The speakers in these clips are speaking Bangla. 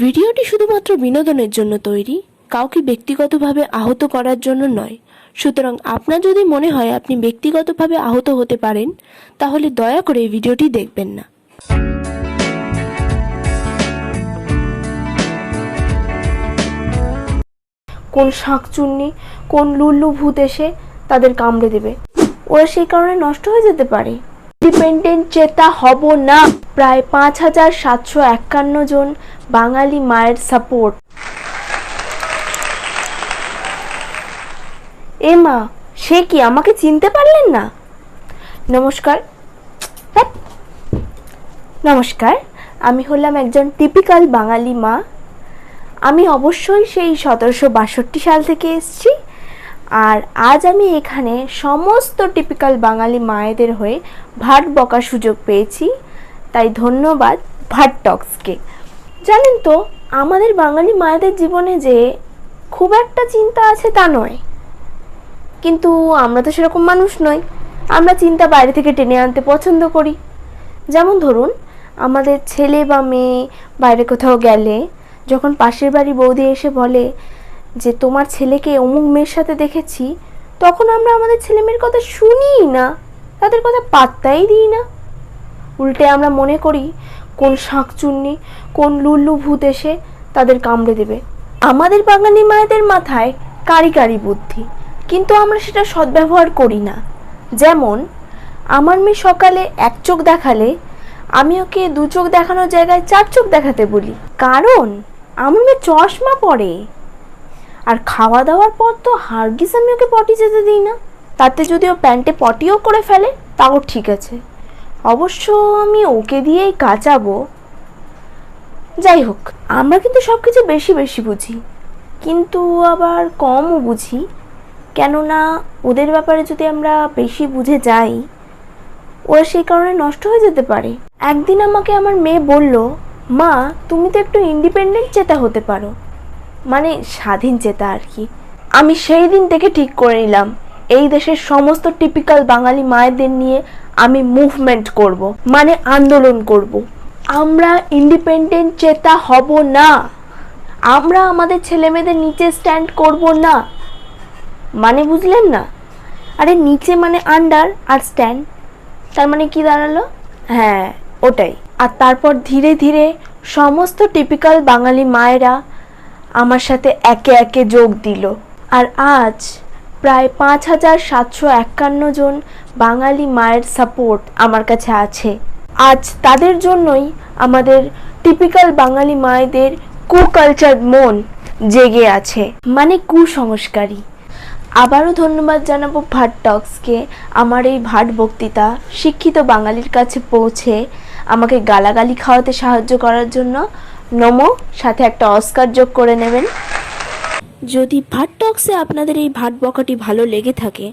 ভিডিওটি শুধুমাত্র বিনোদনের জন্য তৈরি, কাউকে ব্যক্তিগতভাবে আহত করার জন্য নয়। সুতরাং আপনার যদি মনে হয় আপনি ব্যক্তিগতভাবে আহত হতে পারেন, তাহলে দয়া করে ভিডিওটি দেখবেন না। কোন শাঁকচুন্নি, কোন লুল্লু ভূত এসে তাদের কামড়ে দেবে? ওরা সেই কারণে নষ্ট হয়ে যেতে পারে। ইন্ডিপেন্ডেন্ট চেতা হব না। প্রায় পাঁচ হাজার সাতশো একান্ন জন বাঙালি মায়ের সাপোর্ট। এ মা, সে কি আমাকে চিনতে পারলেন না? নমস্কার। ধ্যাৎ। নমস্কার, আমি হলাম একজন টিপিক্যাল বাঙালি মা। আমি অবশ্যই সেই সতেরোশো বাষট্টি সাল থেকে এসেছি। আর আজ আমি এখানে সমস্ত টিপিক্যাল বাঙালি মায়েদের হয়ে ভাট বকার সুযোগ পেয়েছি। তাই ধন্যবাদ ভাট টক্সকে। জানেন তো, আমাদের বাঙালি মায়েদের জীবনে যে খুব একটা চিন্তা আছে তা নয়। কিন্তু আমরা তো সেরকম মানুষ নই। আমরা চিন্তা বাইরে থেকে টেনে আনতে পছন্দ করি। যেমন ধরুন, আমাদের ছেলে বা মেয়ে বাইরে কোথাও গেলে, যখন পাশের বাড়ি বৌদি এসে বলে যে তোমার ছেলেকে অমুক মেয়ের সাথে দেখেছি, তখন আমরা আমাদের ছেলে মেয়ের কথা শুনিই না। তাদের কথা পাত্তাই দিই না। উল্টে আমরা মনে করি, কোন শাঁকচুন্নি, কোন লুল্লু ভূত এসে তাদের কামড়ে দেবে। আমাদের বাঙালি মায়েদের মাথায় কারি কারি বুদ্ধি, কিন্তু আমরা সেটা সদ্ব্যবহার করি না। যেমন, আমার মেয়ে সকালে এক চোখ দেখালে, আমি ওকে দু চোখ দেখানোর জায়গায় চার চোখ দেখাতে বলি। কারণ, আমার মেয়ে চশমা পরে। আর খাওয়া দাওয়ার পর তো হারগিস আমি ওকে পটি যেতে দিই না। তাতে যদি ও প্যান্টে পটিও করে ফেলে, তাও ঠিক আছে। অবশ্য আমি ওকে দিয়েই কাচাবো। যাই হোক, আমরা কিন্তু সব কিছু বেশি বেশি বুঝি। কিন্তু আবার কমও বুঝি। কেননা ওদের ব্যাপারে যদি আমরা বেশি বুঝে যাই, ওরা সেই কারণে নষ্ট হয়ে যেতে পারে। একদিন আমাকে আমার মেয়ে বলল, মা, তুমি তো একটু ইন্ডিপেন্ডেন্ট চেতা হতে পারো। মানে স্বাধীন চেতা আর কি। আমি সেই দিন থেকে ঠিক করে নিলাম, এই দেশের সমস্ত টিপিক্যাল বাঙালি মায়েদের নিয়ে আমি মুভমেন্ট করব মানে আন্দোলন করব। আমরা ইন্ডিপেন্ডেন্ট চেতা হব না। আমরা আমাদের ছেলেমেয়েদের নিচে স্ট্যান্ড করব না। মানে বুঝলেন না? আরে নিচে মানে আন্ডার আর স্ট্যান্ড তার মানে কি দাঁড়াল? হ্যাঁ ওটাই। আর তারপর ধীরে ধীরে সমস্ত টিপিক্যাল বাঙালি মায়েরা আমার সাথে একে একে যোগ দিল। আর আজ প্রায় পাঁচ হাজার সাতশো একান্ন জন বাঙালি মায়ের সাপোর্ট আমার কাছে আছে। আজ তাদের জন্যই আমাদের টিপিক্যাল বাঙালি মায়েদের কুকালচার মন জেগে আছে মানে কুসংস্কারী আবারও ধন্যবাদ জানাব ভাট টক্সকে, আমার এই ভাট বক্তৃতা শিক্ষিত বাঙালির কাছে পৌঁছে আমাকে গালাগালি খাওয়াতে সাহায্য করার জন্য। নমো, সাথে একটা অস্কার যোগ করে নেবেন। যদি ভাট টক্সে আপনাদের এই ভাট বকাটি ভালো লেগে থাকে,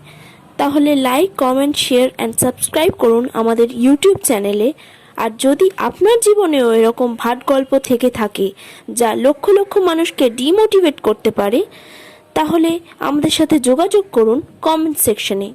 তাহলে like, comment, share and subscribe করুন আমাদের ইউটিউব চ্যানেলে। আর যদি আপনার জীবনেও এরকম ভাট গল্প থেকে থাকে, যা লক্ষ লক্ষ মানুষকে ডিমোটিভেট করতে পারে, তাহলে আমাদের সাথে যোগাযোগ করুন কমেন্ট সেকশনে।